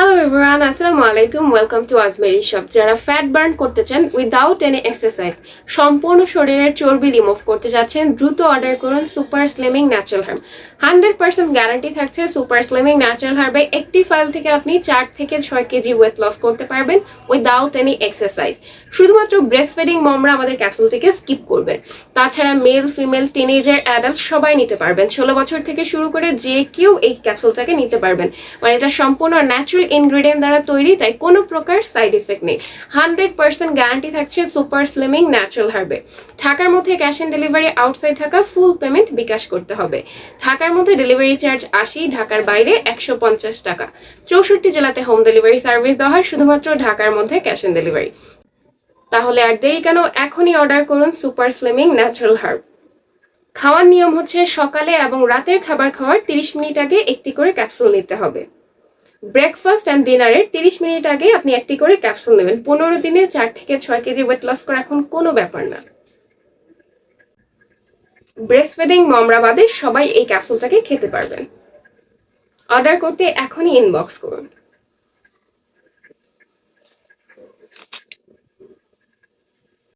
Hello everyone আসসালামু আলাইকুম welcome to Azmeri shop যারা ফ্যাট বার্ন করতে চান উইদাউট এনি এক্সারসাইজ সম্পূর্ণ শরীরের চর্বি রিমুভ করতে যাচ্ছেন, দ্রুত অর্ডার করুন super slimming natural herb hundred percent guarantee থাকছে সুপার স্লিমিং ন্যাচারাল হার্বে একটি ফাইল থেকে আপনি চার থেকে ছয় কেজি ওয়েট লস করতে পারবেন উইদাউট এনি এক্সারসাইজ শুধুমাত্র ব্রেস্ট ফিডিং মমরা আমাদের ক্যাপসুল থেকে স্কিপ করবেন। তাছাড়া মেল ফিমেল টিনেজার অ্যাডাল্ট সবাই নিতে পারবেন। ষোলো বছর থেকে শুরু করে যে কেউ এই ক্যাপসুলটাকে নিতে পারবেন। মানে এটা সম্পূর্ণ ন্যাচারাল ইনগ্রেডিয়েন্ট দ্বারা তৈরি, তাই কোনো প্রকার সাইড ইফেক্ট নেই। হান্ড্রেড পার্সেন্ট গ্যারান্টি থাকছে সুপার স্লিমিং ন্যাচারাল হার্বে ঢাকার মধ্যে ক্যাশ অন ডেলিভারি আউটসাইড থাকা ফুল পেমেন্ট বিকাশ করতে হবে। ঢাকার মধ্যে ডেলিভারি চার্জ আশি, ঢাকার বাইরে একশো পঞ্চাশ টাকা। চৌষট্টি জেলাতে হোম ডেলিভারি সার্ভিস দেওয়া হয়, শুধুমাত্র ঢাকার মধ্যে ক্যাশ অন ডেলিভারি তাহলে আর দেরি কেন? এখনই অর্ডার করুন সুপার স্লিমিং ন্যাচারাল হার্ব খাওয়ার নিয়ম হচ্ছে সকালে এবং রাতের খাবার খাওয়ার তিরিশ মিনিট আগে একটি করে ক্যাপসুল নিতে হবে। ব্রেকফাস্ট অ্যান্ড ডিনারের তিরিশ মিনিট আগে আপনি একটি করে ক্যাপসুল নেবেন। পনেরো দিনে চার থেকে ছয় কেজি ওয়েট লস করা এখন কোনো ব্যাপার না। ব্রেস্ট ফিডিং মমরা বাদে সবাই এই ক্যাপসুলটাকে খেতে পারবেন। অর্ডার করতে এখনই ইনবক্স করুন।